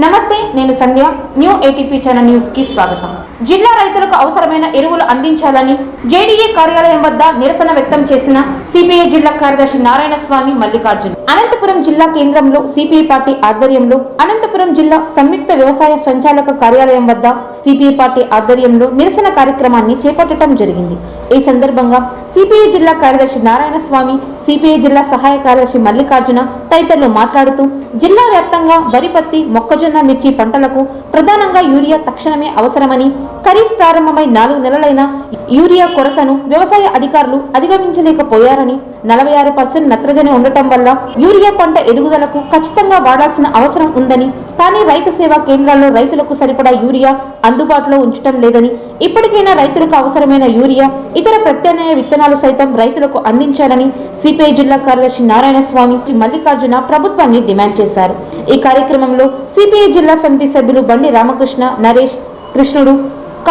నమస్తే నేను Sandhya. New ATP channel న్యూస్కి స్వాగతం. జిల్లా రైతులకు అవసరమైన ఎరువులు అందించాలని జేడీఏ కార్యాలయం వద్ద నిరసన వ్యక్తం చేసిన సిపిఐ జిల్లా కార్యదర్శి నారాయణ స్వామి మల్లికార్జున్. అనంతపురం జిల్లా కేంద్రంలో సిపిఐ పార్టీ ఆధ్వర్యంలో అనంతపురం జిల్లా సంయుక్త వ్యవసాయ సంచాలక కార్యాలయం వద్ద సిపిఐ పార్టీ ఆధ్వర్యంలో నిరసన కార్యక్రమాన్ని చేపట్టడం జరిగింది. ఈ సందర్భంగా సిపిఐ జిల్లా కార్యదర్శి నారాయణ స్వామి సిపిఐ జిల్లా సహాయ కార్యదర్శి మల్లికార్జున తదితరులు మాట్లాడుతూ జిల్లా వ్యాప్తంగా వరి పత్తి మొక్కజొన్న మిర్చి పంటలకు ప్రధానంగా యూరియా తక్షణమే అవసరమని ఖరీఫ్ ప్రారంభమై నాలుగు నెలలైన యూరియా కొరతను వ్యవసాయ అధికారులు అధిగమించలేకపోయారని నలభై ఆరు పర్సెంట్ నత్రజని ఉండటం వల్ల యూరియా పంట ఎదుగుదలకు ఖచ్చితంగా వాడాల్సిన అవసరం ఉందని కానీ రైతు సేవా కేంద్రాల్లో రైతులకు సరిపడా యూరియా అందుబాటులో ఉంచడం లేదని ఇప్పటికైనా రైతులకు అవసరమైన యూరియా ఇతర ప్రత్యామ్నాయ విత్తనాలు సైతం రైతులకు అందించాలని సిపిఐ జిల్లా కార్యదర్శి నారాయణ స్వామి మల్లికార్జున ప్రభుత్వాన్ని డిమాండ్ చేశారు. ఈ కార్యక్రమంలో సిపిఐ జిల్లా సమితి సభ్యులు బండి రామకృష్ణ నరేష్ కృష్ణుడు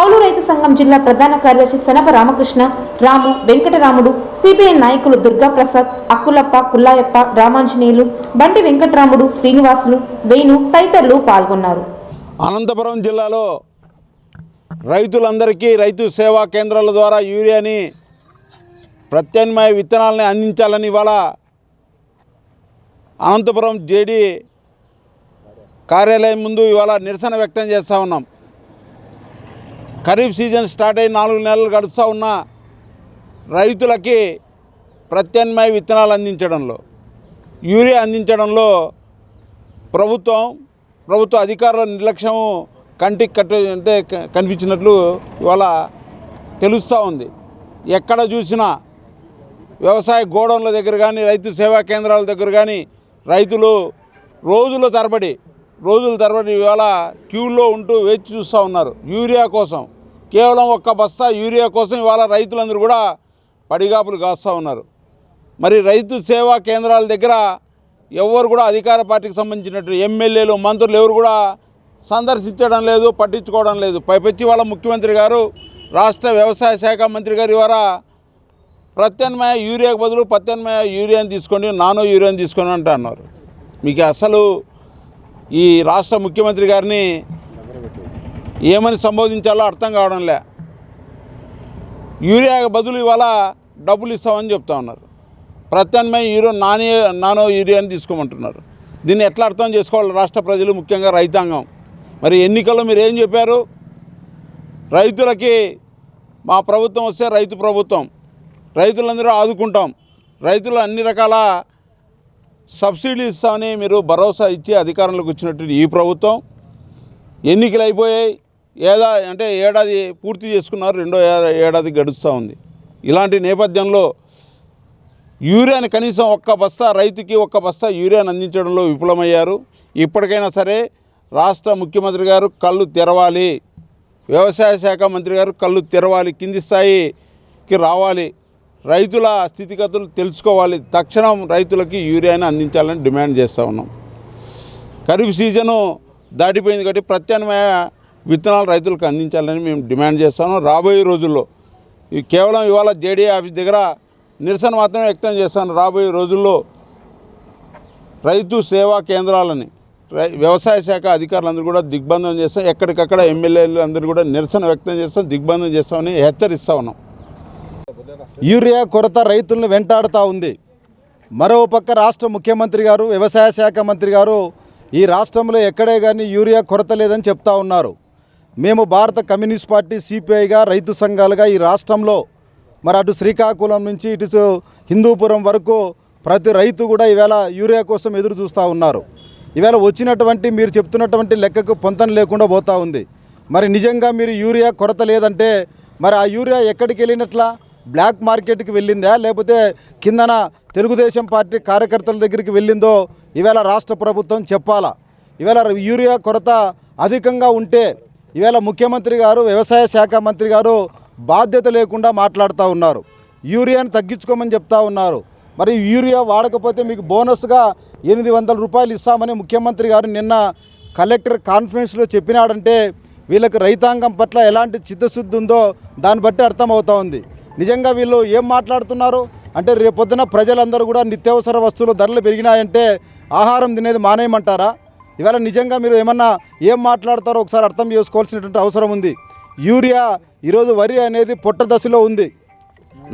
కౌలు రైతు సంఘం జిల్లా ప్రధాన కార్యదర్శి సనప రామకృష్ణ రాము వెంకటరాముడు సిపిఐ నాయకులు దుర్గాప్రసాద్ అక్కులప్ప కుల్లాయప్ప రామాంజనేయులు బండి వెంకటరాముడు శ్రీనివాసులు వేణు తదితరులు పాల్గొన్నారు. అనంతపురం జిల్లాలో రైతులందరికీ రైతు సేవా కేంద్రాల ద్వారా యూరియాని ప్రత్యామ్నాయ విత్తనాలని అందించాలని ఇవాళ అనంతపురం జేడీ కార్యాలయం ముందు ఇవాళ నిరసన వ్యక్తం చేస్తూ ఉన్నాం. ఖరీఫ్ సీజన్ స్టార్ట్ అయ్యి నాలుగు నెలలు గడుస్తూ ఉన్న రైతులకి ప్రత్యామ్నాయ విత్తనాలు అందించడంలో యూరియా అందించడంలో ప్రభుత్వం ప్రభుత్వ అధికారుల నిర్లక్ష్యం కంటికి కట్టు అంటే క- కనిపించినట్లు ఇవాళ తెలుస్తూ ఉంది. ఎక్కడ చూసినా వ్యవసాయ గోడౌన్ల దగ్గర కానీ రైతు సేవా కేంద్రాల దగ్గర కానీ రైతులు రోజుల తరబడి రోజుల తరబడి ఇవాళ క్యూలో ఉంటూ వేచి చూస్తూ ఉన్నారు. యూరియా కోసం. కేవలం ఒక్క బస్తా యూరియా కోసం ఇవాళ రైతులందరూ కూడా పడిగాపులు కాస్తూ ఉన్నారు. మరి రైతు సేవా కేంద్రాల దగ్గర ఎవరు కూడా అధికార పార్టీకి సంబంధించినట్టు ఎమ్మెల్యేలు మంత్రులు ఎవరు కూడా సందర్శించడం లేదు పట్టించుకోవడం లేదు. పైపెచ్చి వాళ్ళ ముఖ్యమంత్రి గారు రాష్ట్ర వ్యవసాయ శాఖ మంత్రి గారు ఇవాళ ప్రత్యామ్నాయ యూరియాకు బదులు ప్రత్యామ్నాయ యూరియాని తీసుకోండి నానో యూరియాని తీసుకోండి అంటున్నారు. మీకు అసలు ఈ రాష్ట్ర ముఖ్యమంత్రి గారిని ఏమని సంబోధించాలో అర్థం కావడం లే యూరియా బదులు ఇవాళ డబ్బులు ఇస్తామని చెప్తా ఉన్నారు. ప్రత్యామ్నాయ యూరియా నాని నానో యూరియాని తీసుకోమంటున్నారు. దీన్ని ఎట్లా అర్థం చేసుకోవాలి? రాష్ట్ర ప్రజలు ముఖ్యంగా రైతాంగం. మరి ఎన్నికల్లో మీరు ఏం చెప్పారు? రైతులకి మా ప్రభుత్వం వస్తే రైతు ప్రభుత్వం. రైతులందరూ ఆదుకుంటాం. రైతులు అన్ని రకాల సబ్సిడీ ఇస్తామని మీరు భరోసా ఇచ్చి అధికారంలోకి వచ్చినట్టు ఈ ప్రభుత్వం. ఎన్నికలు అయిపోయాయి. ఏదా అంటే ఏడాది పూర్తి చేసుకున్నారు. రెండో ఏడాది గడుస్తూ ఉంది. ఇలాంటి నేపథ్యంలో యూరియాని కనీసం ఒక్క బస్తా రైతుకి ఒక్క బస్తా యూరియాని అందించడంలో విఫలమయ్యారు. ఇప్పటికైనా సరే రాష్ట్ర ముఖ్యమంత్రి గారు కళ్ళు తెరవాలి. వ్యవసాయ శాఖ మంత్రి గారు కళ్ళు తెరవాలి. కింది స్థాయికి రావాలి. రైతుల స్థితిగతులు తెలుసుకోవాలి. తక్షణం రైతులకి యూరియాని అందించాలని డిమాండ్ చేస్తూ ఉన్నాం. ఖరీఫ్ సీజను దాటిపోయింది కాబట్టి ప్రత్యామ్నాయ విత్తనాలు రైతులకు అందించాలని మేము డిమాండ్ చేస్తాము రాబోయే రోజుల్లో కేవలం ఇవాళ జేడీ ఆఫీస్ దగ్గర నిరసన మాత్రమే వ్యక్తం చేస్తాను రాబోయే రోజుల్లో రైతు సేవా కేంద్రాలని రై- వ్యవసాయ శాఖ అధికారులందరూ కూడా దిగ్బంధం చేస్తాం. ఎక్కడికక్కడ ఎమ్మెల్యేలు అందరూ కూడా నిరసన వ్యక్తం చేస్తాం దిగ్బంధం చేస్తామని హెచ్చరిస్తూ ఉన్నాం. యూరియా కొరత రైతులను వెంటాడుతూ ఉంది. మరో పక్క రాష్ట్ర ముఖ్యమంత్రి గారు వ్యవసాయ శాఖ మంత్రి గారు ఈ రాష్ట్రంలో ఎక్కడే కానీ యూరియా కొరత లేదని చెప్తా ఉన్నారు. మేము భారత కమ్యూనిస్ట్ పార్టీ సిపిఐగా రైతు సంఘాలుగా ఈ రాష్ట్రంలో మరి అటు శ్రీకాకుళం నుంచి ఇటు హిందూపురం వరకు ప్రతి రైతు కూడా ఈవేళ యూరియా కోసం ఎదురు చూస్తూ ఉన్నారు. ఈవేళ వచ్చినటువంటి మీరు చెప్తున్నటువంటి లెక్కకు పొంతన లేకుండా పోతూ ఉంది. మరి నిజంగా మీరు యూరియా కొరత లేదంటే మరి ఆ యూరియా ఎక్కడికి వెళ్ళినట్లా? బ్లాక్ మార్కెట్కి వెళ్ళిందా? లేకపోతే కిందన తెలుగుదేశం పార్టీ కార్యకర్తల దగ్గరికి వెళ్ళిందో? ఈవేళ రాష్ట్ర ప్రభుత్వం చెప్పాలా? ఈవేళ యూరియా కొరత అధికంగా ఉంటే ఈవేళ ముఖ్యమంత్రి గారు వ్యవసాయ శాఖ మంత్రి గారు బాధ్యత లేకుండా మాట్లాడుతూ ఉన్నారు. యూరియాను తగ్గించుకోమని చెప్తా ఉన్నారు. మరి యూరియా వాడకపోతే మీకు బోనస్గా ఎనిమిది వందల రూపాయలు ఇస్తామని ముఖ్యమంత్రి గారు నిన్న కలెక్టర్ కాన్ఫరెన్స్లో చెప్పినాడంటే వీళ్ళకి రైతాంగం పట్ల ఎలాంటి చిత్తశుద్ధి ఉందో దాన్ని బట్టి అర్థమవుతా ఉంది. నిజంగా వీళ్ళు ఏం మాట్లాడుతున్నారు? అంటే రేపొద్దున ప్రజలందరూ కూడా నిత్యావసర వస్తువులు ధరలు పెరిగినాయంటే ఆహారం తినేది మానేయమంటారా? ఇవాళ నిజంగా మీరు ఏమన్నా ఏం మాట్లాడతారో ఒకసారి అర్థం చేసుకోవాల్సినటువంటి అవసరం ఉంది. యూరియా ఈరోజు వరి అనేది పొట్ట దశలో ఉంది.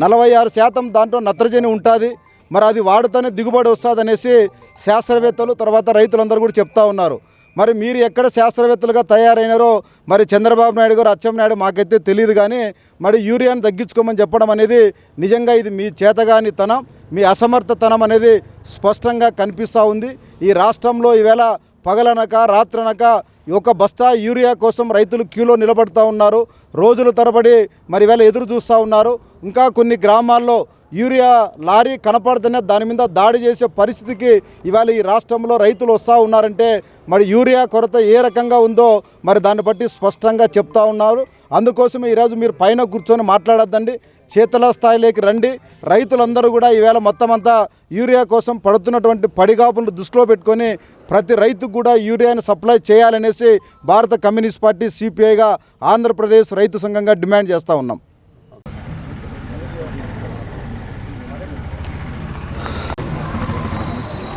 నలభై ఆరు శాతం దాంట్లో నత్రజని ఉంటుంది. మరి అది వాడితేనే దిగుబడి వస్తుంది అనేసి శాస్త్రవేత్తలు తర్వాత రైతులందరూ కూడా చెప్తా ఉన్నారు. మరి మీరు ఎక్కడ శాస్త్రవేత్తలుగా తయారైనారో మరి చంద్రబాబు నాయుడు గారు అచ్చెన్నాయుడు మాకైతే తెలియదు కానీ మరి యూరియాను తగ్గించుకోమని చెప్పడం అనేది నిజంగా ఇది మీ చేతగానితనం మీ అసమర్థతనం అనేది స్పష్టంగా కనిపిస్తూ ఉంది. ఈ రాష్ట్రంలో ఈవేళ పగలనక రాత్రనక ఒక బస్తా యూరియా కోసం రైతులు క్యూలో నిలబడుతూ ఉన్నారు. రోజుల తరబడి మరి వేళ ఎదురు చూస్తూ ఉన్నారు. ఇంకా కొన్ని గ్రామాల్లో యూరియా లారీ కనపడితేనే దాని మీద దాడి చేసే పరిస్థితికి ఇవాళ ఈ రాష్ట్రంలో రైతులు వస్తూ ఉన్నారంటే మరి యూరియా కొరత ఏ రకంగా ఉందో మరి దాన్ని బట్టి స్పష్టంగా చెప్తా ఉన్నారు. అందుకోసం ఈరోజు మీరు పైన కూర్చొని మాట్లాడద్దండి. చేతుల స్థాయిలోకి రండి. రైతులందరూ కూడా ఈవేళ మొత్తం అంతా యూరియా కోసం పడుతున్నటువంటి పడిగాపులు దృష్టిలో పెట్టుకొని ప్రతి రైతుకు కూడా యూరియాని సప్లై చేయాలనేసి భారత కమ్యూనిస్ట్ పార్టీ సిపిఐగా ఆంధ్రప్రదేశ్ రైతు సంఘంగా డిమాండ్ చేస్తూ ఉన్నాం.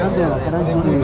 何でやらかないの?